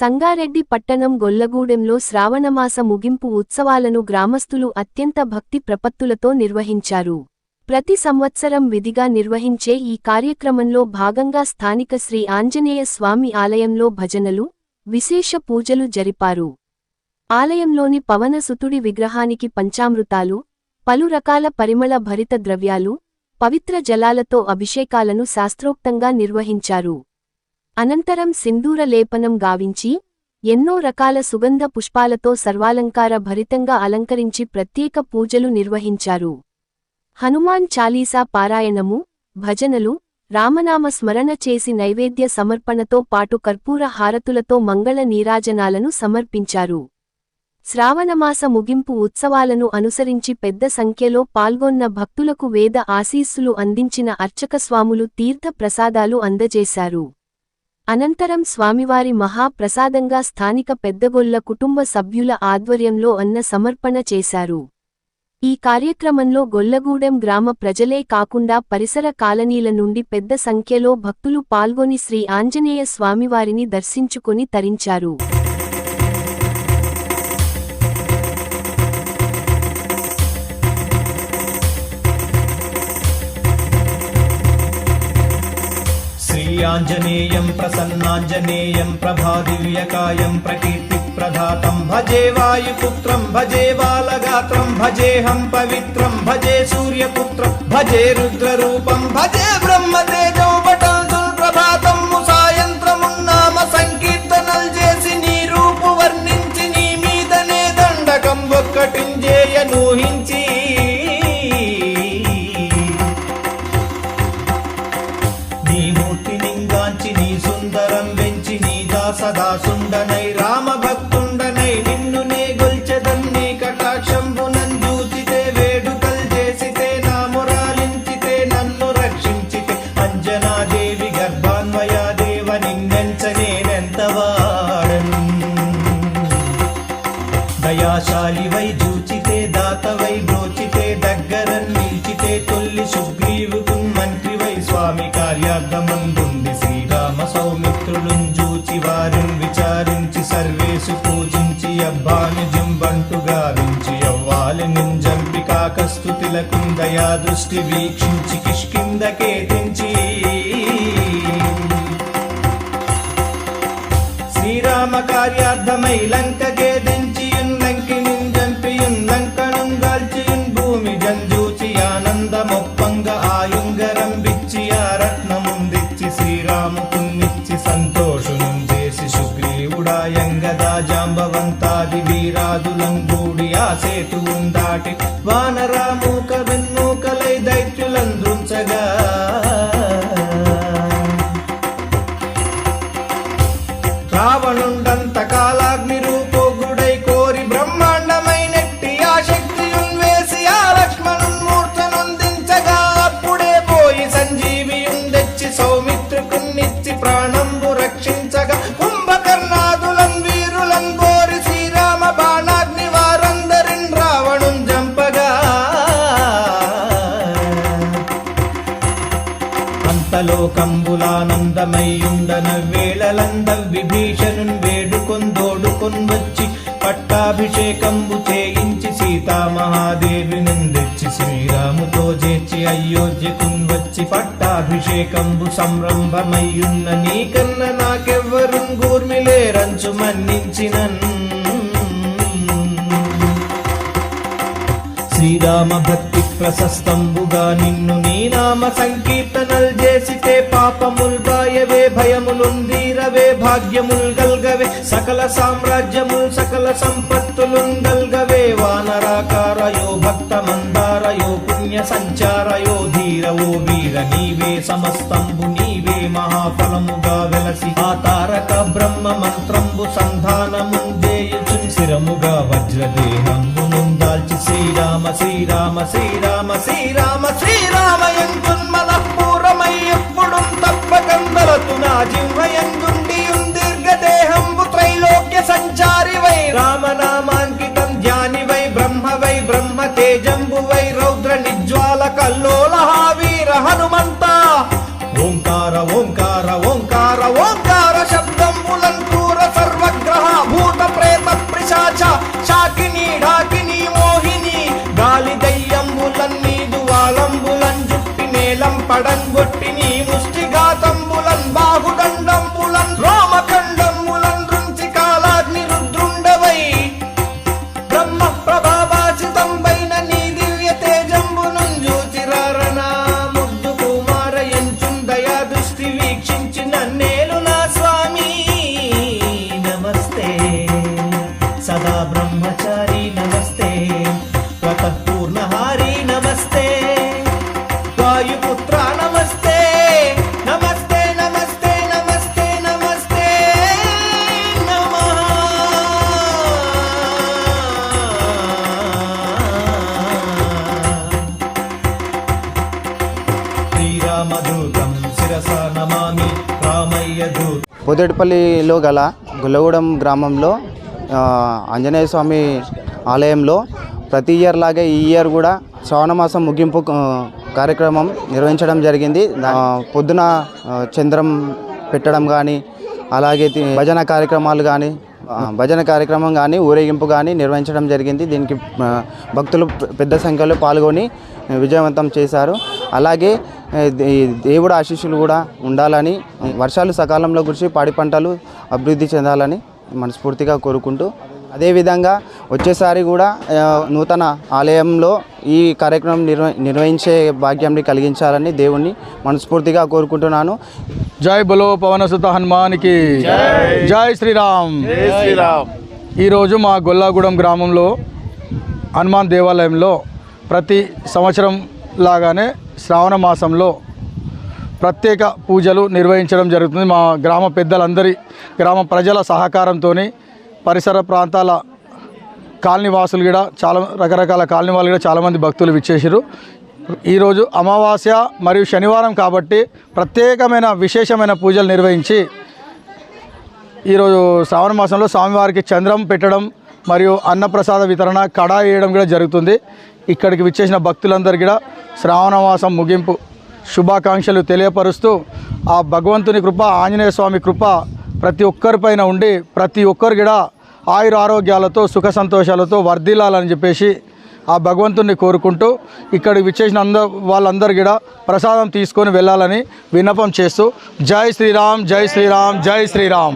సంగారెడ్డి పట్టణం గొల్లగూడెంలో శ్రావణమాస ముగింపు ఉత్సవాలను గ్రామస్తులు అత్యంత భక్తి ప్రపత్తులతో నిర్వహించారు. ప్రతి సంవత్సరం విధిగా నిర్వహించే ఈ కార్యక్రమంలో భాగంగా స్థానిక శ్రీ ఆంజనేయ స్వామి ఆలయంలో భజనలు విశేష పూజలు జరిపారు. ఆలయంలోని పవనసుతుడి విగ్రహానికి పంచామృతాలు పలు రకాల పరిమళ భరిత ద్రవ్యాలు పవిత్ర జలాలతో అభిషేకాలను శాస్త్రోక్తంగా నిర్వహించారు. అనంతరం సింధూర లేపనం గావించి ఎన్నో రకాల సుగంధ పుష్పాలతో సర్వాలంకార భరితంగా అలంకరించి ప్రత్యేక పూజలు నిర్వహించారు. హనుమాన్ చాలీసా పారాయణము భజనలు రామనామ స్మరణ చేసి నైవేద్య సమర్పణతో పాటు కర్పూర హారతులతో మంగళ నీరాజనాలను సమర్పించారు. శ్రావణమాస ముగింపు ఉత్సవాలను అనుసరించి పెద్ద సంఖ్యలో పాల్గొన్న భక్తులకు వేద ఆశీస్సులు అందించిన అర్చకస్వాములు తీర్థ ప్రసాదాలు అందజేశారు. అనంతరం స్వామివారి మహాప్రసాదంగా స్థానిక పెద్దగొల్ల కుటుంబ సభ్యుల ఆధ్వర్యంలో అన్న సమర్పణ చేశారు. ఈ కార్యక్రమంలో గొల్లగూడెం గ్రామ ప్రజలే కాకుండా పరిసర కాలనీల నుండి పెద్ద సంఖ్యలో భక్తులు పాల్గొని శ్రీ ఆంజనేయ స్వామివారిని దర్శించుకొని తరించారు. శ్రీ ఆంజనేయం ప్రసన్నాంజనేయం ప్రభాదివ్యకాయం ప్రకీర్తిప్రదాతం భజే వాయుపుత్రం భజే బాలగాత్రం భజేహం పవిత్రం భజే సూర్యపుత్రం భజే రుద్రరూపం భజే నీ మూర్తి నింగాంచి నీ సుందరం వెంచి నీ దాసదాసుండనై రామ స్వామి కార్యార్థమందుంది శ్రీరామ సౌమిత్రులుం జూచి వారిని విచారించి సర్వేసు పూజించి అబ్బాని జుంబంటు గావించి అవ్వాలి నింజంపి కాకస్తుతిలకు దయా దృష్టి వీక్షించి కిష్కిందకే ఆయుంగరం బిచ్చి ఆ రత్నముందిచ్చి శ్రీరాముకున్నిచ్చి సంతోషునం చేసి సుగ్రీవుడాయంగదా జాంబవంతాది వీరాదులంగూడి ఆ సేతువుం దాటి వానరామూక వెన్నూకలై దైత్యులంద్రుంచగా అంతలోకంబులానందమయ్యుండన వేళలంద విభీషణున్ వేడుకొందోడుకొన్ వచ్చి పట్టాభిషేకంబు చేయించి సీతామహాదేవి తెచ్చి శ్రీరాముతో చేర్చి అయోధ్యకున్ వచ్చి పట్టాభిషేకంబు సంరంభమయ్యున్న నీకన్న నాకెవ్వరున్ గూర్మిలేరంచు మన్నించినన్. శ్రీరామ భక్తి ప్రశస్తంబుగా నిన్ను నీ నామ సంకీర్తనల్ చేసితే పాపముల్ బాయవే భయములుందీరవే భాగ్యముల్ గల్గవే సకల సామ్రాజ్యముల్ సకల సంపత్తులున్ గల్గవే వానరాకారయో భక్త మందారయో పుణ్య సంచారయో ధీరవో వీర నీవే సమస్తంబు నీవే మహాఫలముగా వెలసి ఆ తారక బ్రహ్మ మంత్రంబు సంధానముందేయుచున్ శిరముగా వజ్రదే శ్రీరామ శ్రీరామ శ్రీరామ శ్రీరామ ఎందున్ మనఃపూరమై ఎప్పుడు తప్పకందలతు నా జిహ్మయందుండి దీర్ఘదేహంబు త్రైలోక్య సంచారి వై రామనామాంకితం ధ్యాని వై బ్రహ్మ వై బ్రహ్మ తేజంబు వై రౌద్ర నిజ్వాల కల్లోల వీర హనుమంత. ఓంకార ఓంకార ఓంకార அடங்க పోతేటిపల్లిలో గల గుల్లగూడెం గ్రామంలో ఆంజనేయ స్వామి ఆలయంలో ప్రతి ఇయర్ లాగే ఈ ఇయర్ కూడా శ్రావణమాసం ముగింపు కార్యక్రమం నిర్వహించడం జరిగింది. పొద్దున చంద్రం పెట్టడం కానీ అలాగే భజన కార్యక్రమాలు కానీ భజన కార్యక్రమం కానీ ఊరేగింపు కానీ నిర్వహించడం జరిగింది. దీనికి భక్తులు పెద్ద సంఖ్యలో పాల్గొని విజయవంతం చేశారు. అలాగే దేవుడు ఆశీస్సులు కూడా ఉండాలని వర్షాలు సకాలంలో కురిసి పాడి పంటలు అభివృద్ధి చెందాలని మనస్ఫూర్తిగా కోరుకుంటూ అదేవిధంగా వచ్చేసారి కూడా నూతన ఆలయంలో ఈ కార్యక్రమం నిర్వ నిర్వహించే భాగ్యాన్ని కలిగించాలని దేవుణ్ణి మనస్ఫూర్తిగా కోరుకుంటున్నాను. జై బలో పవనసుత హనుమానికి. జై శ్రీరామ్. ఈరోజు మా గొల్లాగూడెం గ్రామంలో హనుమాన్ దేవాలయంలో ప్రతి సంవత్సరం లాగానే శ్రావణ మాసంలో ప్రత్యేక పూజలు నిర్వహించడం జరుగుతుంది. మా గ్రామ పెద్దలందరి గ్రామ ప్రజల సహకారంతో పరిసర ప్రాంతాల కాలనీవాసులు కూడా చాలా రకరకాల కాలనీ వాళ్ళు కూడా చాలామంది భక్తులు విచ్చేసారు ఈరోజు అమావాస్య మరియు శనివారం కాబట్టి ప్రత్యేకమైన విశేషమైన పూజలు నిర్వహించి ఈరోజు శ్రావణ మాసంలో స్వామివారికి చంద్రం పెట్టడం మరియు అన్నప్రసాద వితరణ కడా వేయడం కూడా జరుగుతుంది. ఇక్కడికి విచ్చేసిన భక్తులందరికీ కూడా శ్రావణమాసం ముగింపు శుభాకాంక్షలు తెలియపరుస్తూ ఆ భగవంతుని కృప ఆంజనేయ స్వామి కృప ప్రతి ఒక్కరిపైన ఉండి ప్రతి ఒక్కరు కూడా ఆయుర ఆరోగ్యాలతో సుఖ సంతోషాలతో వర్ధిల్లాలని చెప్పేసి ఆ భగవంతుని కోరుకుంటూ ఇక్కడికి విచ్చేసిన అందరు వాళ్ళందరూ కూడా ప్రసాదం తీసుకొని వెళ్ళాలని విన్నపం చేస్తూ జై శ్రీరామ్ జై శ్రీరామ్ జై శ్రీరామ్.